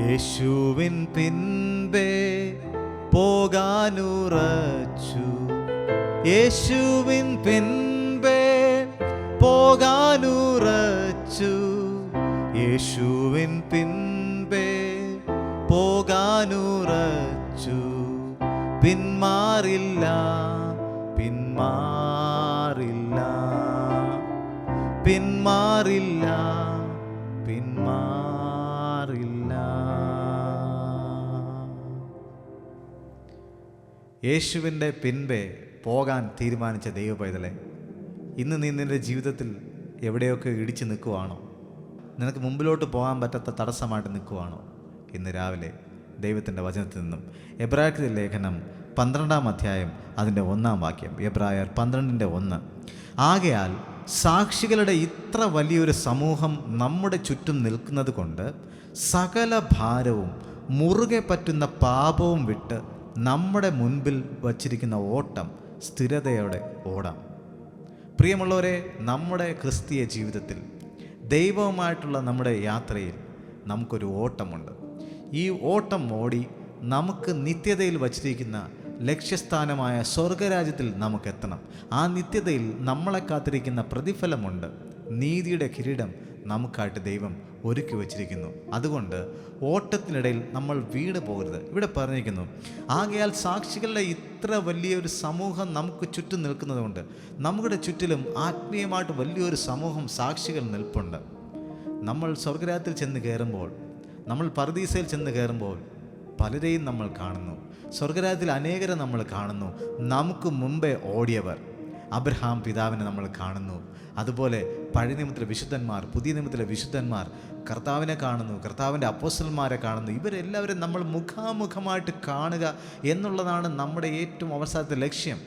യേശുവിൻ പിൻപേ പോകാനുറച്ചു. യേശുവിൻ പിൻപേ പോകാനുറച്ചു. യേശുവിൻ പിൻപേ പോകാനുറച്ചു. പിന്മാറില്ല പിന്മാറില്ല പിന്മാറില്ല. യേശുവിന്റെ പിൻപേ പോകാൻ തീരുമാനിച്ച ദൈവ പൈതലെ ഇന്ന് നീ നിന്റെ ജീവിതത്തിൽ എവിടെയൊക്കെ ഇടിച്ചു നിൽക്കുവാണോ? നിനക്ക് മുമ്പിലോട്ട് പോകാൻ പറ്റാത്ത തടസ്സമായിട്ട് നിൽക്കുവാണോ? ഇന്ന് രാവിലെ ദൈവത്തിന്റെ വചനത്തിൽ നിന്നും എബ്രായത്തിലെ ലേഖനം പന്ത്രണ്ടാം അധ്യായം അതിന്റെ ഒന്നാം വാക്യം എബ്രായർ പന്ത്രണ്ടിന്റെ ഒന്ന്. ആകയാൽ സാക്ഷികളുടെ ഇത്ര വലിയൊരു സമൂഹം നമ്മുടെ ചുറ്റും നിൽക്കുന്നത് കൊണ്ട് സകല ഭാരവും മുറുകെ പറ്റുന്ന പാപവും വിട്ട് നമ്മുടെ മുൻപിൽ വച്ചിരിക്കുന്ന ഓട്ടം സ്ഥിരതയോടെ ഓടാം. പ്രിയമുള്ളവരെ നമ്മുടെ ക്രിസ്തീയ ജീവിതത്തിൽ ദൈവവുമായിട്ടുള്ള നമ്മുടെ യാത്രയിൽ നമുക്കൊരു ഓട്ടമുണ്ട്. ഈ ഓട്ടം ഓടി നമുക്ക് നിത്യതയിൽ വച്ചിരിക്കുന്ന ലക്ഷ്യസ്ഥാനമായ സ്വർഗരാജ്യത്തിൽ നമുക്കെത്തണം. ആ നിത്യതയിൽ നമ്മളെ കാത്തിരിക്കുന്ന പ്രതിഫലമുണ്ട്. നീതിയുടെ കിരീടം നമുക്കായിട്ട് ദൈവം ഒരുക്കി വച്ചിരിക്കുന്നു. അതുകൊണ്ട് ഓട്ടത്തിനിടയിൽ നമ്മൾ വീട് പോകരുത്. ഇവിടെ പറഞ്ഞിരിക്കുന്നു ആകയാൽ സാക്ഷികളുടെ ഇത്ര വലിയൊരു സമൂഹം നമുക്ക് ചുറ്റും നിൽക്കുന്നതുകൊണ്ട് നമ്മുടെ ചുറ്റിലും ആത്മീയമായിട്ട് വലിയൊരു സമൂഹം സാക്ഷികൾ നിൽപ്പുണ്ട്. നമ്മൾ സ്വർഗരാജ്യത്തിൽ ചെന്ന് കയറുമ്പോൾ നമ്മൾ പർദീസയിൽ ചെന്ന് കയറുമ്പോൾ പലരെയും നമ്മൾ കാണുന്നു. സ്വർഗരാജ്യത്തിൽ അനേകരെ നമ്മൾ കാണുന്നു. നമുക്ക് മുമ്പേ ഓടിയവർ അബ്രഹാം പിതാവിനെ നമ്മൾ കാണുന്നു. അതുപോലെ പഴയ നിയമത്തിലെ വിശുദ്ധന്മാർ പുതിയ നിയമത്തിലെ വിശുദ്ധന്മാർ കർത്താവിനെ കാണുന്നു കർത്താവിന്റെ അപ്പോസ്റ്റന്മാരെ കാണുന്നു. ഇവരെല്ലാവരും നമ്മൾ മുഖാമുഖമായിട്ട് കാണുക എന്നുള്ളതാണ് നമ്മുടെ ഏറ്റവും അവസാനത്തെ ലക്ഷ്യം.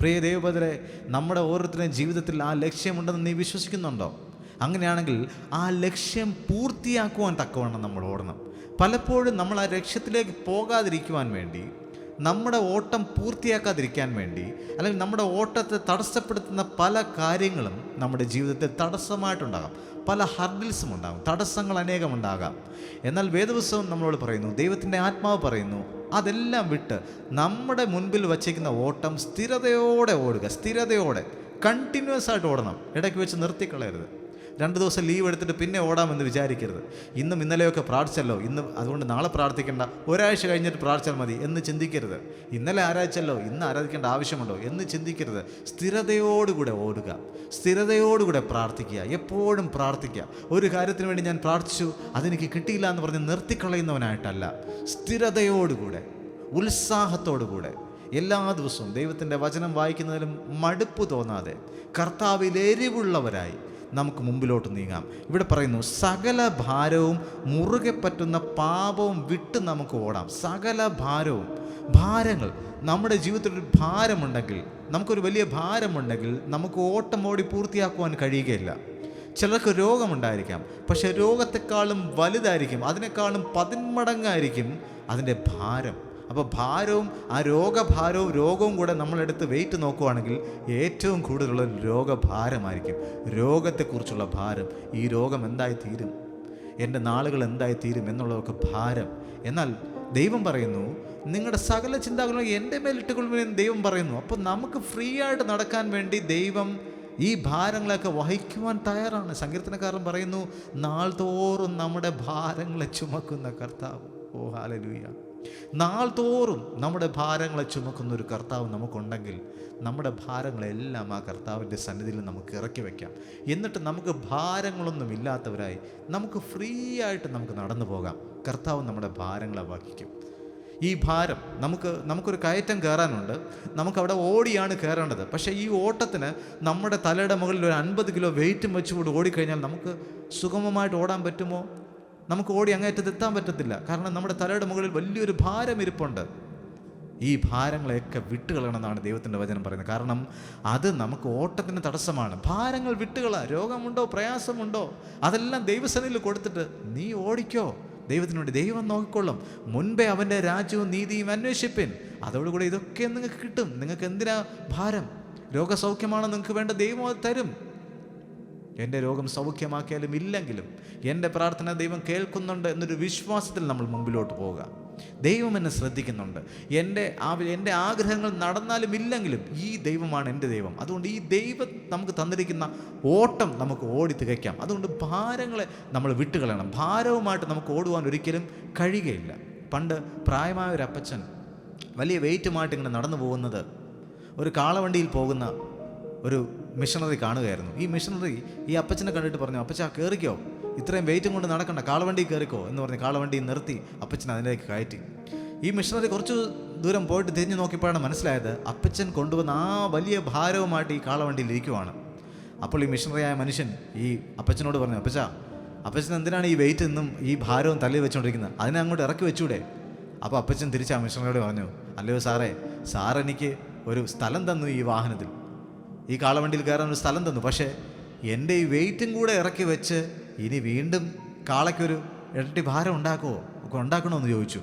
പ്രിയ ദൈവഭദ്രെ നമ്മുടെ ഓരോരുത്തരുടെയും ജീവിതത്തിൽ ആ ലക്ഷ്യമുണ്ടെന്ന് നീ വിശ്വസിക്കുന്നുണ്ടോ? അങ്ങനെയാണെങ്കിൽ ആ ലക്ഷ്യം പൂർത്തിയാക്കുവാൻ തക്കവണ്ണം നമ്മൾ ഓടണം. പലപ്പോഴും നമ്മൾ ആ ലക്ഷ്യത്തിലേക്ക് പോകാതിരിക്കുവാൻ വേണ്ടി നമ്മുടെ ഓട്ടം പൂർത്തിയാക്കാതിരിക്കാൻ വേണ്ടി അല്ലെങ്കിൽ നമ്മുടെ ഓട്ടത്തെ തടസ്സപ്പെടുത്തുന്ന പല കാര്യങ്ങളും നമ്മുടെ ജീവിതത്തിൽ തടസ്സമായിട്ടുണ്ടാകാം. പല ഹർഡിൽസും ഉണ്ടാകും. തടസ്സങ്ങൾ അനേകം ഉണ്ടാകാം. എന്നാൽ വേദപുസ്തകം നമ്മളോട് പറയുന്നു ദൈവത്തിന്റെ ആത്മാവ് പറയുന്നു അതെല്ലാം വിട്ട് നമ്മുടെ മുൻപിൽ വച്ചേക്കുന്ന ഓട്ടം സ്ഥിരതയോടെ ഓടുക സ്ഥിരതയോടെ കണ്ടിന്യൂസ് ആയിട്ട് ഓടണം. ഇടയ്ക്ക് വെച്ച് നിർത്തിക്കളയരുത്. രണ്ട് ദിവസം ലീവ് എടുത്തിട്ട് പിന്നെ ഓടാമെന്ന് വിചാരിക്കരുത്. ഇന്നും ഇന്നലെയൊക്കെ പ്രാർത്ഥിച്ചല്ലോ. ഇന്ന് അതുകൊണ്ട് നാളെ പ്രാർത്ഥിക്കേണ്ട. ഒരാഴ്ച കഴിഞ്ഞിട്ട് പ്രാർത്ഥിച്ചാൽ മതി എന്ന് ചിന്തിക്കരുത്. ഇന്നലെ ആരാധിച്ചല്ലോ? ഇന്ന് ആരാധിക്കേണ്ട ആവശ്യമുണ്ടോ? എന്ന് ചിന്തിക്കരുത്. സ്ഥിരതയോടുകൂടെ ഓടുക. സ്ഥിരതയോടുകൂടെ പ്രാർത്ഥിക്കുക. എപ്പോഴും പ്രാർത്ഥിക്കുക. ഒരു കാര്യത്തിന് വേണ്ടി ഞാൻ പ്രാർത്ഥിച്ചു. അതെനിക്ക് കിട്ടിയില്ല എന്ന് പറഞ്ഞ് നിർത്തിക്കളയുന്നവനായിട്ടല്ല. സ്ഥിരതയോടുകൂടെ ഉത്സാഹത്തോടുകൂടെ എല്ലാ ദിവസവും ദൈവത്തിന്റെ വചനം വായിക്കുന്നതിലും മടുപ്പ് തോന്നാതെ കർത്താവിൽ എരിവുള്ളവരായി നമുക്ക് മുമ്പിലോട്ട് നീങ്ങാം. ഇവിടെ പറയുന്നു സകല ഭാരവും മുറുകെ പറ്റുന്ന പാപവും വിട്ട് നമുക്ക് ഓടാം. സകല ഭാരവും. ഭാരങ്ങൾ. നമ്മുടെ ജീവിതത്തിൽ ഒരു ഭാരമുണ്ടെങ്കിൽ നമുക്കൊരു വലിയ ഭാരമുണ്ടെങ്കിൽ നമുക്ക് ഓട്ടം ഓടി പൂർത്തിയാക്കുവാൻ കഴിയുകയില്ല. ചിലർക്ക് രോഗമുണ്ടായിരിക്കാം. പക്ഷേ രോഗത്തെക്കാളും വലുതായിരിക്കും. അതിനേക്കാളും പതിന്മടങ്ങായിരിക്കും അതിന്റെ ഭാരം. അപ്പോൾ ഭാരവും ആ രോഗഭാരവും രോഗവും കൂടെ നമ്മളെടുത്ത് വെയിറ്റ് നോക്കുവാണെങ്കിൽ ഏറ്റവും കൂടുതലുള്ള രോഗഭാരമായിരിക്കും. രോഗത്തെക്കുറിച്ചുള്ള ഭാരം. ഈ രോഗം എന്തായി തീരും? എന്റെ നാളുകൾ എന്തായി തീരും എന്നുള്ളതൊക്കെ ഭാരം. എന്നാൽ ദൈവം പറയുന്നു നിങ്ങളുടെ സകല ചിന്താകളും എന്റെ മേലിട്ടുകൊള്ളുമെന്ന് ദൈവം പറയുന്നു. അപ്പോൾ നമുക്ക് ഫ്രീ ആയിട്ട് നടക്കാൻ വേണ്ടി ദൈവം ഈ ഭാരങ്ങളൊക്കെ വഹിക്കുവാൻ തയ്യാറാണ്. സങ്കീർത്തനക്കാരൻ പറയുന്നു നാൾ തോറും നമ്മുടെ ഭാരങ്ങളെ ചുമക്കുന്ന കർത്താവ്. ഓ ഹാലലൂയ നാൾ തോറും നമ്മുടെ ഭാരങ്ങളെ ചുമക്കുന്ന ഒരു കർത്താവ് നമുക്കുണ്ടെങ്കിൽ നമ്മുടെ ഭാരങ്ങളെല്ലാം ആ കർത്താവിന്റെ സന്നിധിയിൽ നമുക്ക് ഇറക്കി വയ്ക്കാം. എന്നിട്ട് നമുക്ക് ഭാരങ്ങളൊന്നും ഇല്ലാത്തവരായി നമുക്ക് ഫ്രീ ആയിട്ട് നമുക്ക് നടന്നു പോകാം. കർത്താവ് നമ്മുടെ ഭാരങ്ങളെ വഹിക്കും. ഈ ഭാരം നമുക്ക് നമുക്കൊരു കയറ്റം കയറാനുണ്ട്. നമുക്കവിടെ ഓടിയാണ് കയറേണ്ടത്. പക്ഷേ ഈ ഓട്ടത്തിന് നമ്മുടെ തലയുടെ മുകളിൽ ഒരു അൻപത് കിലോ വെയിറ്റും വെച്ചുകൊണ്ട് ഓടിക്കഴിഞ്ഞാൽ നമുക്ക് സുഗമമായിട്ട് ഓടാൻ പറ്റുമോ? നമുക്ക് ഓടി അങ്ങേറ്റത്ത് എത്താൻ പറ്റത്തില്ല. കാരണം നമ്മുടെ തലയുടെ മുകളിൽ വലിയൊരു ഭാരം ഇരിപ്പുണ്ട്. ഈ ഭാരങ്ങളെയൊക്കെ വിട്ടുകളയണമെന്നാണ് ദൈവത്തിന്റെ വചനം പറയുന്നത്. കാരണം അത് നമുക്ക് ഓട്ടത്തിന് തടസ്സമാണ്. ഭാരങ്ങൾ വിട്ടുകള. രോഗമുണ്ടോ? പ്രയാസമുണ്ടോ? അതെല്ലാം ദൈവസനയിൽ കൊടുത്തിട്ട് നീ ഓടിക്കോ. ദൈവത്തിനുണ്ട് ദൈവം നോക്കിക്കൊള്ളും. മുൻപേ അവന്റെ രാജ്യവും നീതിയും അന്വേഷിപ്പിൻ. അതോടുകൂടി ഇതൊക്കെ നിങ്ങൾക്ക് കിട്ടും. നിങ്ങൾക്ക് എന്തിനാ ഭാരം? രോഗസൗഖ്യമാണോ നിങ്ങൾക്ക് വേണ്ട ദൈവം അത് തരും. എന്റെ രോഗം സൗഖ്യമാക്കിയാലും ഇല്ലെങ്കിലും എന്റെ പ്രാർത്ഥന ദൈവം കേൾക്കുന്നുണ്ട് എന്നൊരു വിശ്വാസത്തിൽ നമ്മൾ മുമ്പിലോട്ട് പോവുക. ദൈവം എന്നെ ശ്രദ്ധിക്കുന്നുണ്ട്. എന്റെ ആ എന്റെ ആഗ്രഹങ്ങൾ നടന്നാലും ഇല്ലെങ്കിലും ഈ ദൈവമാണ് എന്റെ ദൈവം. അതുകൊണ്ട് ഈ ദൈവം നമുക്ക് തന്നിരിക്കുന്ന ഓട്ടം നമുക്ക് ഓടി തികയ്ക്കാം. അതുകൊണ്ട് ഭാരങ്ങളെ നമ്മൾ വിട്ടുകളയണം. ഭാരവുമായിട്ട് നമുക്ക് ഓടുവാൻ ഒരിക്കലും കഴിയുകയില്ല. പണ്ട് പ്രായമായ ഒരു അപ്പച്ചൻ വലിയ വെയിറ്റുമായിട്ട് ഇങ്ങനെ നടന്നു പോകുന്നത് ഒരു കാളവണ്ടിയിൽ പോകുന്ന ഒരു മിഷണറി കാണുകയായിരുന്നു. ഈ മിഷണറി ഈ അപ്പച്ചനെ കണ്ടിട്ട് പറഞ്ഞു അപ്പച്ച കയറിക്കോ ഇത്രയും വെയിറ്റും കൊണ്ട് നടക്കണ്ട. കാളവണ്ടി കയറിക്കോ എന്ന് പറഞ്ഞ് കാളവണ്ടി നിർത്തി അപ്പച്ചൻ അതിലേക്ക് കയറ്റി. ഈ മിഷണറി കുറച്ച് ദൂരം പോയിട്ട് തിരിഞ്ഞു നോക്കിയപ്പോഴാണ് മനസ്സിലായത് അപ്പച്ചൻ കൊണ്ടുവന്ന ആ വലിയ ഭാരവുമായിട്ട് ഈ കാളവണ്ടിയിൽ ഇരിക്കുവാണ്. അപ്പോൾ ഈ മിഷണറിയായ മനുഷ്യൻ ഈ അപ്പച്ചനോട് പറഞ്ഞു അപ്പച്ച അപ്പച്ചൻ എന്തിനാണ് ഈ വെയിറ്റ് എന്നും ഈ ഭാരവും തള്ളി വെച്ചുകൊണ്ടിരിക്കുന്നത്? അതിനെ അങ്ങോട്ട് ഇറക്കി വെച്ചൂടെ. അപ്പോൾ അപ്പച്ചൻ തിരിച്ച് ആ മിഷണറിയോട് പറഞ്ഞു അല്ലയോ സാറേ സാർ എനിക്ക് ഒരു സ്ഥലം തന്നു ഈ വാഹനത്തിൽ. ഈ കാളവണ്ടിയിൽ കയറാൻ ഒരു സ്ഥലം തന്നു. പക്ഷേ എന്റെ ഈ വെയിറ്റും കൂടെ ഇറക്കി വെച്ച് ഇനി വീണ്ടും കാളയ്ക്കൊരു ഇരട്ടി ഭാരം ഉണ്ടാക്കുമോ ഉണ്ടാക്കണമെന്ന് ചോദിച്ചു.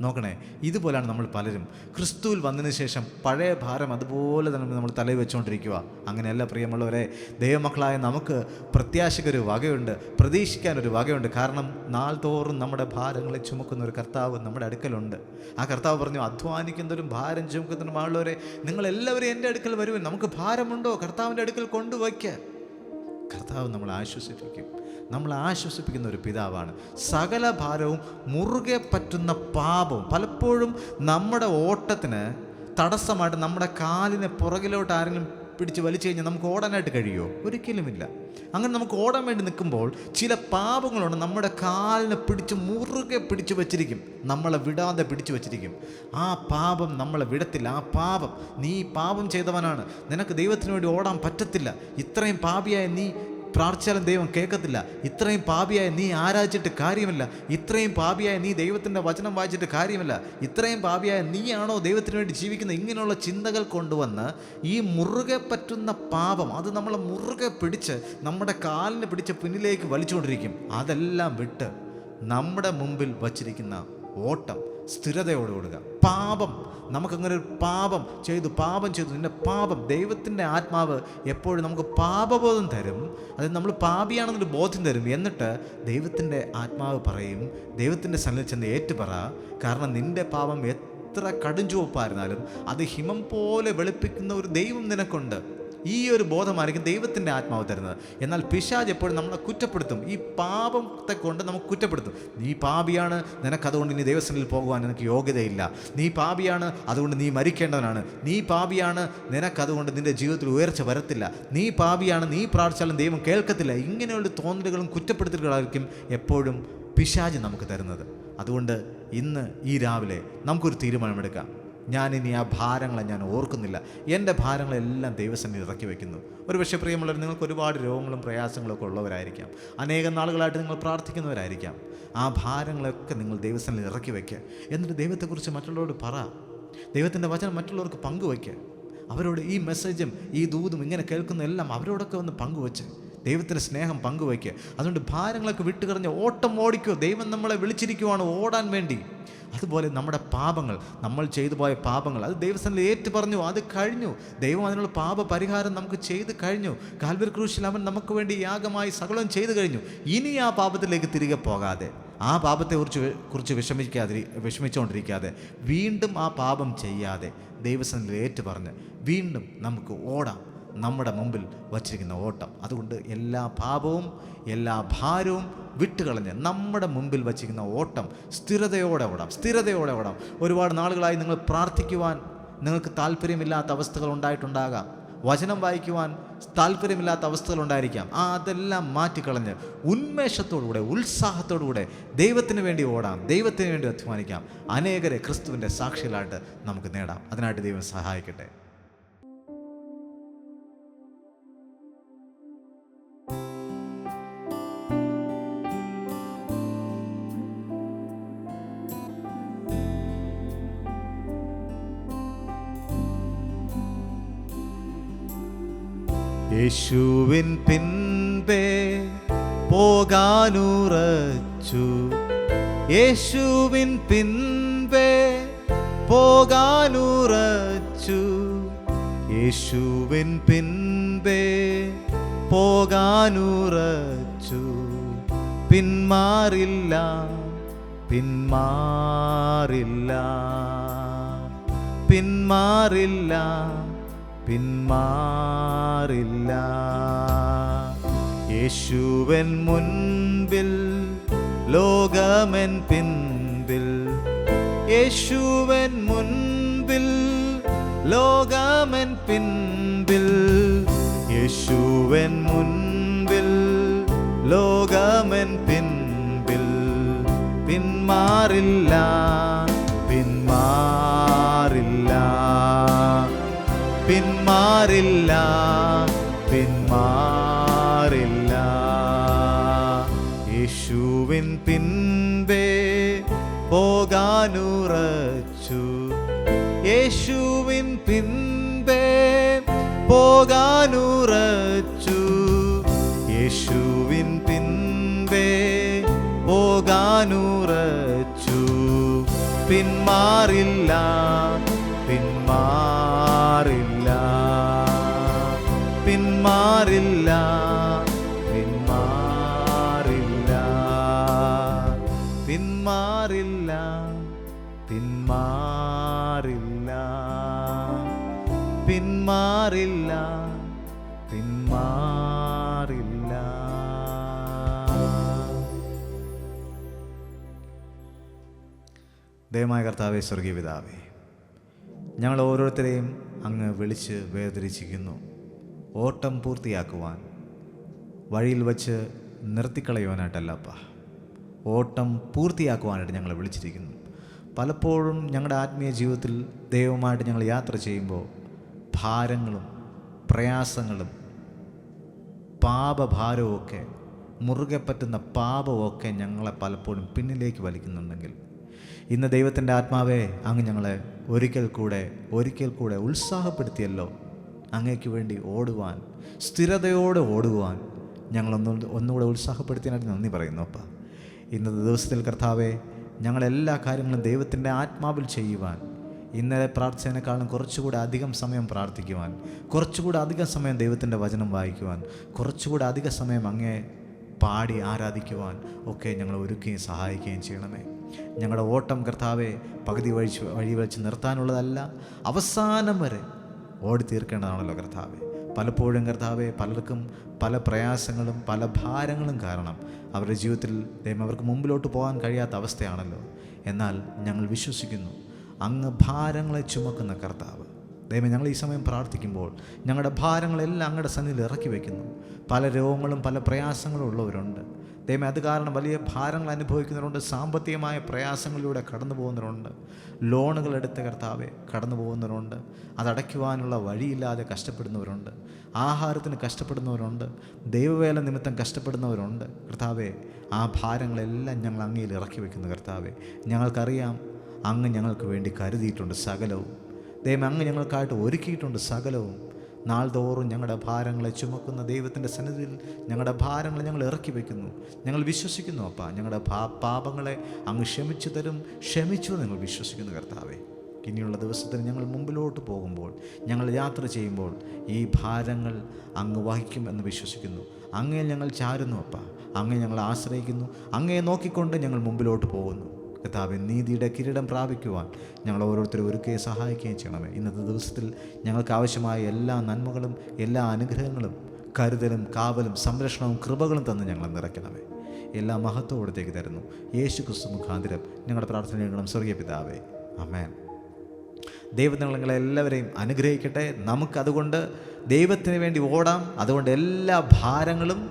നോക്കണേ ഇതുപോലെയാണ് നമ്മൾ പലരും. ക്രിസ്തുവിൽ വന്നതിന് ശേഷം പഴയ ഭാരം അതുപോലെ തന്നെ നമ്മൾ തലയിൽ വെച്ചുകൊണ്ടിരിക്കുക. അങ്ങനെയല്ല പ്രിയമുള്ളവരെ ദൈവമക്കളായ നമുക്ക് പ്രത്യാശയ്ക്കൊരു വകയുണ്ട് പ്രതീക്ഷിക്കാനൊരു വകയുണ്ട്. കാരണം നാൾ തോറും നമ്മുടെ ഭാരങ്ങളെ ചുമക്കുന്ന ഒരു കർത്താവ് നമ്മുടെ അടുക്കലുണ്ട്. ആ കർത്താവ് പറഞ്ഞു അധ്വാനിക്കുന്നവരും ഭാരം ചുമക്കുന്നവരുമായുള്ളവരെ നിങ്ങളെല്ലാവരും എന്റെ അടുക്കൽ വരുവൻ. നമുക്ക് ഭാരമുണ്ടോ കർത്താവിന്റെ അടുക്കൽ കൊണ്ടുവയ്ക്കുക കർത്താവ് നമ്മളെ ആശ്വസിപ്പിക്കും. നമ്മളെ ആശ്വസിപ്പിക്കുന്ന ഒരു പിതാവാണ്. സകല ഭാരവും മുറുകെ പറ്റുന്ന പാപവും പലപ്പോഴും നമ്മുടെ ഓട്ടത്തിന് തടസ്സമായിട്ട് നമ്മുടെ കാലിനെ പുറകിലോട്ട് ആരെങ്കിലും പിടിച്ച് വലിച്ചു കഴിഞ്ഞാൽ നമുക്ക് ഓടാനായിട്ട് കഴിയുമോ? ഒരിക്കലുമില്ല. അങ്ങനെ നമുക്ക് ഓടാൻ വേണ്ടി നിൽക്കുമ്പോൾ ചില പാപങ്ങളുണ്ട് നമ്മുടെ കാലിനെ പിടിച്ച് മുറുകെ പിടിച്ചു വച്ചിരിക്കും. നമ്മളെ വിടാതെ പിടിച്ചു വച്ചിരിക്കും. ആ പാപം നമ്മളെ വിടത്തില്ല. ആ പാപം നീ പാപം ചെയ്തവനാണ്. നിനക്ക് ദൈവത്തിന് വേണ്ടി ഓടാൻ പറ്റത്തില്ല. ഇത്രയും പാപിയായ നീ പ്രാർത്ഥിച്ചാലും ദൈവം കേൾക്കത്തില്ല. ഇത്രയും പാപിയായ നീ ആരാധിച്ചിട്ട് കാര്യമില്ല. ഇത്രയും പാപിയായ നീ ദൈവത്തിന്റെ വചനം വായിച്ചിട്ട് കാര്യമില്ല. ഇത്രയും പാപിയായ നീയാണോ ദൈവത്തിന് വേണ്ടി ജീവിക്കുന്ന ഇങ്ങനെയുള്ള ചിന്തകൾ കൊണ്ടുവന്ന് ഈ മുറുകെ പറ്റുന്ന പാപം അത് നമ്മളെ മുറുകെ പിടിച്ച് നമ്മുടെ കാലിന് പിടിച്ച് പിന്നിലേക്ക് വലിച്ചുകൊണ്ടിരിക്കും. അതെല്ലാം വിട്ട് നമ്മുടെ മുമ്പിൽ വച്ചിരിക്കുന്ന ഓട്ടം. സ്ഥിരതയോടെ ഓടുക. പാപം നമുക്കങ്ങനെ ഒരു പാപം ചെയ്തു പാപം ചെയ്തു. നിന്റെ പാപം ദൈവത്തിന്റെ ആത്മാവ് എപ്പോഴും നമുക്ക് പാപബോധം തരും. അത് നമ്മൾ പാപിയാണെന്നൊരു ബോധ്യം തരും. എന്നിട്ട് ദൈവത്തിന്റെ ആത്മാവ് പറയും ദൈവത്തിന്റെ സന്നിധി ചെന്ന് ഏറ്റുപറ കാരണം നിന്റെ പാപം എത്ര കടുംചുവപ്പായിരുന്നാലും അത് ഹിമം പോലെ വെളുപ്പിക്കുന്ന ഒരു ദൈവം നിനക്കുണ്ട്. ഈ ഒരു ബോധമായിരിക്കും ദൈവത്തിന്റെ ആത്മാവ് തരുന്നത്. എന്നാൽ പിശാജ് എപ്പോഴും നമ്മളെ കുറ്റപ്പെടുത്തും. ഈ പാപത്തെ കൊണ്ട് നമുക്ക് കുറ്റപ്പെടുത്തും. നീ പാപിയാണ് നിനക്കതുകൊണ്ട് ഇനി ദൈവസ്ഥനിൽ പോകുവാൻ നിനക്ക് യോഗ്യതയില്ല. നീ പാപിയാണ് അതുകൊണ്ട് നീ മരിക്കേണ്ടവനാണ്. നീ പാപിയാണ് നിനക്കതുകൊണ്ട് നിന്റെ ജീവിതത്തിൽ ഉയർച്ച വരത്തില്ല. നീ പാപിയാണ് നീ പ്രാർത്ഥിച്ചാലും ദൈവം കേൾക്കത്തില്ല. ഇങ്ങനെയുള്ള തോന്നലുകളും കുറ്റപ്പെടുത്തലുകളായിരിക്കും എപ്പോഴും പിശാജ് നമുക്ക് തരുന്നത്. അതുകൊണ്ട് ഇന്ന് ഈ രാവിലെ നമുക്കൊരു തീരുമാനമെടുക്കാം. ഞാൻ ഇനി ആ ഭാരങ്ങളെ ഞാൻ ഓർക്കുന്നില്ല. എന്റെ ഭാരങ്ങളെല്ലാം ദൈവസന്നിധി ഇറക്കി വയ്ക്കുന്നു ഒരു പക്ഷേ പ്രിയമുള്ളവർ നിങ്ങൾക്ക് ഒരുപാട് രോഗങ്ങളും പ്രയാസങ്ങളൊക്കെ ഉള്ളവരായിരിക്കാം. അനേകം നാളുകളായിട്ട് നിങ്ങൾ പ്രാർത്ഥിക്കുന്നവരായിരിക്കാം. ആ ഭാരങ്ങളൊക്കെ നിങ്ങൾ ദൈവസന്നിധി ഇറക്കി വയ്ക്കുക എന്നിട്ട് ദൈവത്തെക്കുറിച്ച് മറ്റുള്ളവരോട് പറ. ദൈവത്തിന്റെ വചനം മറ്റുള്ളവർക്ക് പങ്കുവയ്ക്കുക അവരോട് ഈ മെസ്സേജും ഈ ദൂതും ഇങ്ങനെ കേൾക്കുന്ന എല്ലാം അവരോടൊക്കെ ഒന്ന് പങ്കുവച്ച്. ദൈവത്തിന്റെ സ്നേഹം പങ്കുവയ്ക്കുക. അതുകൊണ്ട് ഭാരങ്ങളൊക്കെ വിട്ടുകറിഞ്ഞ് ഓട്ടം ഓടിക്കുക ദൈവം നമ്മളെ വിളിച്ചിരിക്കുവാണ് ഓടാൻ വേണ്ടി. അതുപോലെ നമ്മുടെ പാപങ്ങൾ നമ്മൾ ചെയ്തു പോയ പാപങ്ങൾ അത് ദൈവസ്ഥനിൽ ഏറ്റു പറഞ്ഞു അത് കഴിഞ്ഞു. ദൈവം അതിനുള്ള പാപ പരിഹാരം നമുക്ക് ചെയ്ത് കഴിഞ്ഞു. കാൽവർ ക്രൂശിൽ അവൻ നമുക്ക് വേണ്ടി യാഗമായി സകലം ചെയ്തു കഴിഞ്ഞു. ഇനി ആ പാപത്തിലേക്ക് തിരികെ പോകാതെ ആ പാപത്തെ കുറിച്ച് കുറിച്ച് വിഷമിക്കാതെ വിഷമിച്ചുകൊണ്ടിരിക്കാതെ വീണ്ടും ആ പാപം ചെയ്യാതെ ദൈവസ്ഥനിൽ ഏറ്റു പറഞ്ഞ് വീണ്ടും നമുക്ക് ഓടാം. നമ്മുടെ മുമ്പിൽ വച്ചിരിക്കുന്ന ഓട്ടം. അതുകൊണ്ട് എല്ലാ പാപവും എല്ലാ ഭാരവും വിട്ടുകളഞ്ഞ് നമ്മുടെ മുമ്പിൽ വച്ചിരിക്കുന്ന ഓട്ടം സ്ഥിരതയോടെ ഓടാം സ്ഥിരതയോടെ ഓടാം. ഒരുപാട് നാളുകളായി നിങ്ങൾ പ്രാർത്ഥിക്കുവാൻ നിങ്ങൾക്ക് താല്പര്യമില്ലാത്ത അവസ്ഥകൾ ഉണ്ടായിട്ടുണ്ടാകാം. വചനം വായിക്കുവാൻ താല്പര്യമില്ലാത്ത അവസ്ഥകൾ ഉണ്ടായിരിക്കാം. ആ അതെല്ലാം മാറ്റിക്കളഞ്ഞ് ഉന്മേഷത്തോടുകൂടെ ഉത്സാഹത്തോടുകൂടെ ദൈവത്തിന് വേണ്ടി ഓടാം ദൈവത്തിന് വേണ്ടി അധ്വാനിക്കാം. അനേകരെ ക്രിസ്തുവിന്റെ സാക്ഷികളായിട്ട് നമുക്ക് നേടാം. അതിനായിട്ട് ദൈവം സഹായിക്കട്ടെ. യേശുവിൻ പിൻപേ പോകാനുറച്ചു. യേശുവിൻ പിൻപേ പോകാനുറച്ചു. യേശുവിൻ പിൻപേ പോകാനുറച്ചു. പിന്മാറില്ല പിന്മാറില്ല പിന്മാറില്ല. പിന്മാറില്ല. യേശുവൻ മുൻപിൽ ലോകമൻ പിൻപിൽ. യേശുവൻ മുൻപിൽ ലോകമൻ പിൻപിൽ. യേശുവൻ മുൻപിൽ ലോകമൻ പിൻപിൽ. പിന്മാറില്ല. പിന്മാറില്ല പിന്മാറില്ല. യേശുവിൻ പിൻപേ പോകാനുറച്ചു. യേശുവിൻ പിൻപേ പോകാനുറച്ചു. യേശുവിൻ പിൻപേ പോകാനുറച്ചു. പിന്മാറില്ല പിന്മാറില്ല. പിന്മാറില്ല പിന്മാറില്ല പിന്മാറില്ല പിന്മാറില്ല പിന്മാറില്ല പിന്മാറില്ല ദയമായ കർത്താവേ സ്വർഗീയ പിതാവേ ഞങ്ങൾ ഓരോരുത്തരെയും അങ്ങ് വിളിച്ച് വേർതിരിച്ചിരിക്കുന്നു. ഓട്ടം പൂർത്തിയാക്കുവാൻ വഴിയിൽ വച്ച് നിർത്തിക്കളയുവാനായിട്ടല്ലപ്പ. ഓട്ടം പൂർത്തിയാക്കുവാനായിട്ട് ഞങ്ങളെ വിളിച്ചിരിക്കുന്നു. പലപ്പോഴും ഞങ്ങളുടെ ആത്മീയ ജീവിതത്തിൽ ദൈവമായിട്ട് ഞങ്ങൾ യാത്ര ചെയ്യുമ്പോൾ ഭാരങ്ങളും പ്രയാസങ്ങളും പാപഭാരവുമൊക്കെ മുറുകെ പറ്റുന്ന പാപമൊക്കെ ഞങ്ങളെ പലപ്പോഴും പിന്നിലേക്ക് വലിക്കുന്നുണ്ടെങ്കിൽ ഇന്ന് ദൈവത്തിന്റെ ആത്മാവേ അങ്ങ് ഞങ്ങളെ ഒരിക്കൽ കൂടെ ഒരിക്കൽ കൂടെ ഉത്സാഹപ്പെടുത്തിയല്ലോ. അങ്ങേക്ക് വേണ്ടി ഓടുവാൻ സ്ഥിരതയോടെ ഓടുവാൻ ഞങ്ങളൊന്നും ഒന്നുകൂടെ ഉത്സാഹപ്പെടുത്തിയതിനായിട്ട് നന്ദി പറയുന്നു അപ്പ. ഇന്നത്തെ ദിവസത്തിൽ കർത്താവെ ഞങ്ങളെല്ലാ കാര്യങ്ങളും ദൈവത്തിന്റെ ആത്മാവിൽ ചെയ്യുവാൻ ഇന്നലെ പ്രാർത്ഥിച്ചതിനേക്കാളും കുറച്ചുകൂടെ അധികം സമയം പ്രാർത്ഥിക്കുവാൻ കുറച്ചുകൂടെ അധികം സമയം ദൈവത്തിന്റെ വചനം വായിക്കുവാൻ കുറച്ചുകൂടെ അധിക സമയം അങ്ങേ പാടി ആരാധിക്കുവാൻ ഒക്കെ ഞങ്ങൾ ഒരുക്കുകയും സഹായിക്കുകയും ചെയ്യണമേ. ഞങ്ങളുടെ ഓട്ടം കർത്താവെ പകുതി വഴി വഴി വെച്ച് നിർത്താനുള്ളതല്ല അവസാനം വരെ ഓടി തീർക്കേണ്ടതാണല്ലോ കർത്താവെ. പലപ്പോഴും കർത്താവെ പലർക്കും പല പ്രയാസങ്ങളും പല ഭാരങ്ങളും കാരണം അവരുടെ ജീവിതത്തിൽ ദൈവം അവർക്ക് മുമ്പിലോട്ട് പോകാൻ കഴിയാത്ത അവസ്ഥയാണല്ലോ. എന്നാൽ ഞങ്ങൾ വിശ്വസിക്കുന്നു അങ്ങ് ഭാരങ്ങളെ ചുമക്കുന്ന കർത്താവ്. ദൈവം ഞങ്ങൾ ഈ സമയം പ്രാർത്ഥിക്കുമ്പോൾ ഞങ്ങളുടെ ഭാരങ്ങളെല്ലാം അങ്ങയുടെ സന്നിധിയിൽ ഇറക്കി വയ്ക്കുന്നു പല രോഗങ്ങളും പല പ്രയാസങ്ങളും ഉള്ളവരുണ്ട്. ദൈവം അത് കാരണം വലിയ ഭാരങ്ങൾ അനുഭവിക്കുന്നവരുണ്ട് സാമ്പത്തികമായ പ്രയാസങ്ങളിലൂടെ കടന്നു പോകുന്നവരുണ്ട്. ലോണുകൾ എടുത്ത കർത്താവെ കടന്നു പോകുന്നവരുണ്ട്. അതടയ്ക്കുവാനുള്ള വഴിയില്ലാതെ കഷ്ടപ്പെടുന്നവരുണ്ട്. ആഹാരത്തിന് കഷ്ടപ്പെടുന്നവരുണ്ട്. ദൈവവേല നിമിത്തം കഷ്ടപ്പെടുന്നവരുണ്ട്. കർത്താവെ ആ ഭാരങ്ങളെല്ലാം ഞങ്ങൾ അങ്ങയിൽ ഇറക്കി വയ്ക്കുന്നു കർത്താവെ. ഞങ്ങൾക്കറിയാം അങ്ങ് ഞങ്ങൾക്ക് വേണ്ടി കരുതിയിട്ടുണ്ട് സകലവും. ദൈവം അങ്ങ് ഞങ്ങൾക്കായിട്ട് ഒരുക്കിയിട്ടുണ്ട് സകലവും. നാൾതോറും ഞങ്ങളുടെ ഭാരങ്ങളെ ചുമക്കുന്ന ദൈവത്തിന്റെ സന്നിധിയിൽ ഞങ്ങളുടെ ഭാരങ്ങളെ ഞങ്ങൾ ഇറക്കി വയ്ക്കുന്നു. ഞങ്ങൾ വിശ്വസിക്കുന്നു അപ്പ. ഞങ്ങളുടെ പാ പാപങ്ങളെ അങ്ങ് ക്ഷമിച്ചു തരും. ക്ഷമിച്ചു നിങ്ങൾ വിശ്വസിക്കുന്നു കർത്താവെ. ഇനിയുള്ള ദിവസത്തിൽ ഞങ്ങൾ മുമ്പിലോട്ട് പോകുമ്പോൾ ഞങ്ങൾ യാത്ര ചെയ്യുമ്പോൾ ഈ ഭാരങ്ങൾ അങ്ങ് വഹിക്കും എന്ന് വിശ്വസിക്കുന്നു. അങ്ങേ ഞങ്ങൾ ചാരുന്നു അപ്പ. അങ്ങേ ഞങ്ങൾ ആശ്രയിക്കുന്നു. അങ്ങേ നോക്കിക്കൊണ്ട് ഞങ്ങൾ മുമ്പിലോട്ട് പോകുന്നു. കർത്താവ് നീതിയുടെ കിരീടം പ്രാപിക്കുവാൻ ഞങ്ങൾ ഓരോരുത്തരും ഒരുക്കുകയും സഹായിക്കുകയും ചെയ്യണമേ. ഇന്നത്തെ ദിവസത്തിൽ ഞങ്ങൾക്ക് ആവശ്യമായ എല്ലാ നന്മകളും എല്ലാ അനുഗ്രഹങ്ങളും കരുതലും കാവലും സംരക്ഷണവും കൃപകളും തന്ന് ഞങ്ങൾ നിറയ്ക്കണമേ. എല്ലാ മഹത്വത്തോടത്തേക്ക് തരുന്നു. യേശു ക്രിസ്തു മുഖാന്തിരം ഞങ്ങളുടെ പ്രാർത്ഥന കേൾക്കണം. സ്വർഗീയ പിതാവേ അമേൻ ദൈവം നിങ്ങളെ എല്ലാവരെയും അനുഗ്രഹിക്കട്ടെ. നമുക്കതുകൊണ്ട് ദൈവത്തിന് വേണ്ടി ഓടാം. അതുകൊണ്ട് എല്ലാ ഭാരങ്ങളും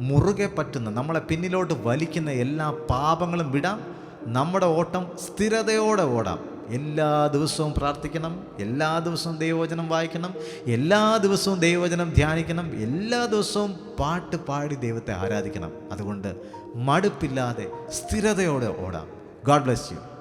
മുറുകെ പറ്റുന്ന നമ്മളെ പിന്നിലോട്ട് വലിക്കുന്ന എല്ലാ പാപങ്ങളും വിടാം. നമ്മുടെ ഓട്ടം സ്ഥിരതയോടെ ഓടാം. എല്ലാ ദിവസവും പ്രാർത്ഥിക്കണം എല്ലാ ദിവസവും ദൈവവചനം വായിക്കണം എല്ലാ ദിവസവും ദൈവവചനം ധ്യാനിക്കണം എല്ലാ ദിവസവും പാട്ട് പാടി ദൈവത്തെ ആരാധിക്കണം. അതുകൊണ്ട് മടുപ്പില്ലാതെ സ്ഥിരതയോടെ ഓടാം. God bless you